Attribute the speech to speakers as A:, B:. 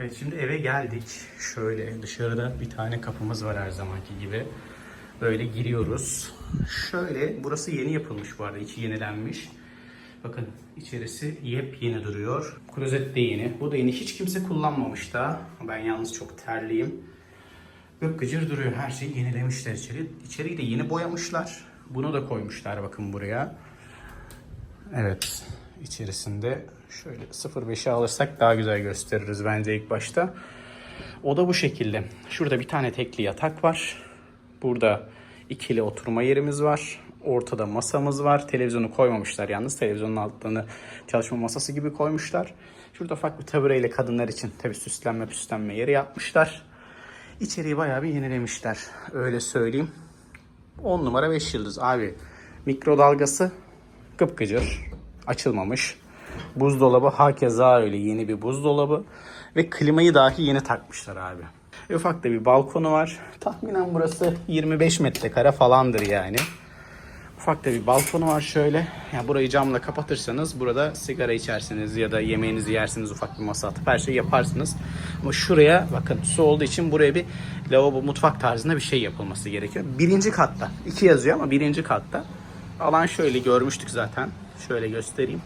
A: Evet şimdi eve geldik. Şöyle dışarıda bir tane kapımız var her zamanki gibi. Böyle giriyoruz. Şöyle burası yeni yapılmış bu arada. içi yenilenmiş. Bakın içerisi yepyeni duruyor. Klozet de yeni. Bu da yeni. Hiç kimse kullanmamış da. Ben yalnız çok terliyim. Gıcır duruyor. Her şeyi yenilemişler içeri. İçeriği de yeni boyamışlar. Bunu da koymuşlar bakın buraya. Evet. İçerisinde şöyle 0.5'e alırsak daha güzel gösteririz bence ilk başta. O da bu şekilde. Şurada bir tane tekli yatak var. Burada ikili oturma yerimiz var. Ortada masamız var. Televizyonu koymamışlar yalnız. Televizyonun altlarını çalışma masası gibi koymuşlar. Şurada ufak bir tabureyle kadınlar için tabii süslenme püslenme yeri yapmışlar. İçeriği bayağı bir yenilemişler. Öyle söyleyeyim. 10 numara 5 yıldız abi. Mikrodalgası kıpkıcır. Açılmamış. Buzdolabı hakeza öyle yeni bir buzdolabı. Ve klimayı dahi yeni takmışlar abi. E, ufak da bir balkonu var. Tahminen burası 25 metrekare falandır yani. Ufak da bir balkonu var şöyle. Yani burayı camla kapatırsanız burada sigara içersiniz ya da yemeğinizi yersiniz ufak bir masa atıp her şeyi yaparsınız. Ama şuraya bakın su olduğu için buraya bir lavabo mutfak tarzında bir şey yapılması gerekiyor. Birinci katta. iki yazıyor ama birinci katta. Alan şöyle görmüştük zaten. Şöyle göstereyim.